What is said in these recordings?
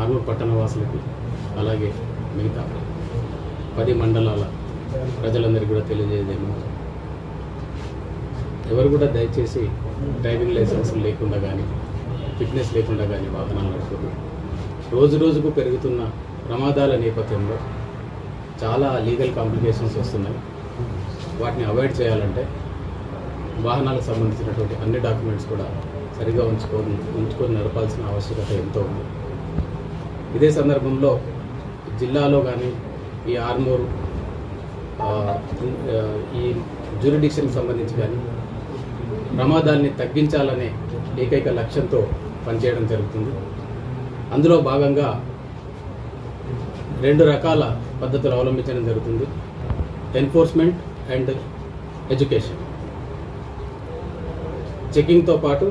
ఆరూరు పట్టణ వాసులకి అలాగే మిగతా పది మండలాల ప్రజలందరికీ కూడా తెలియజేయదేమో ఎవరు కూడా దయచేసి డ్రైవింగ్ లైసెన్స్ లేకుండా కానీ ఫిట్నెస్ లేకుండా కానీ వాహనాలు నడపదు రోజు రోజుకు పెరుగుతున్న ప్రమాదాల నేపథ్యంలో చాలా లీగల్ కాంప్లికేషన్స్ వస్తున్నాయి. వాటిని అవాయిడ్ చేయాలంటే వాహనాలకు సంబంధించినటువంటి అన్ని డాక్యుమెంట్స్ కూడా సరిగా ఉంచుకొని ఉంచుకొని నడపాల్సిన ఆవశ్యకత ఎంతో ఉంది. ఇదే సందర్భంలో జిల్లాలో కానీ ఈ ఆర్మూరు ఈ జ్యూరిడిక్షన్కి సంబంధించి కానీ ప్రమాదాల్ని తగ్గించాలనే ఏకైక లక్ష్యంతో పనిచేయడం జరుగుతుంది. అందులో భాగంగా రెండు రకాల పద్ధతులు అవలంబించడం జరుగుతుంది. Enforcement and education. చెకింగ్తో పాటు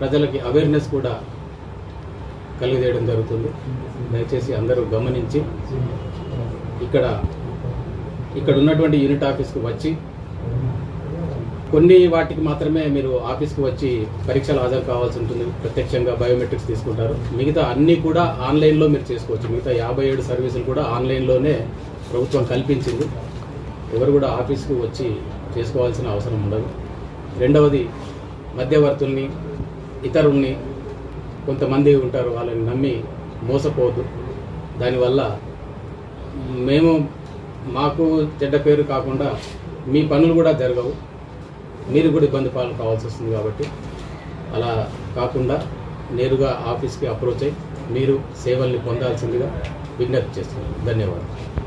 ప్రజలకి అవేర్నెస్ కూడా కలిగజేయడం జరుగుతుంది. దయచేసి అందరూ గమనించి ఇక్కడ ఇక్కడ ఉన్నటువంటి యూనిట్ ఆఫీస్కి వచ్చి కొన్ని వాటికి మాత్రమే మీరు ఆఫీస్కి వచ్చి పరీక్షలు హాజరు కావాల్సి ఉంటుంది. ప్రత్యక్షంగా బయోమెట్రిక్స్ తీసుకుంటారు. మిగతా అన్నీ కూడా ఆన్లైన్లో మీరు చేసుకోవచ్చు. మిగతా యాభై ఏడు సర్వీసులు కూడా ఆన్లైన్లోనే ప్రభుత్వం కల్పించింది. ఎవరు కూడా ఆఫీస్కి వచ్చి చేసుకోవాల్సిన అవసరం ఉండదు. రెండవది మధ్యవర్తుల్ని ఇతరుల్ని కొంతమంది ఉంటారు వాళ్ళని నమ్మి మోసపోవద్దు. దానివల్ల మేము మాకు చెడ్డ పేరు కాకుండా మీ పనులు కూడా జరగవు. మీరు కూడా ఇబ్బంది పాలు కావాల్సి వస్తుంది కాబట్టి అలా కాకుండా నేరుగా ఆఫీస్కి అప్రోచ్ అయ్యి మీరు సేవల్ని పొందాల్సిందిగా విజ్ఞప్తి చేస్తున్నాను. ధన్యవాదాలు.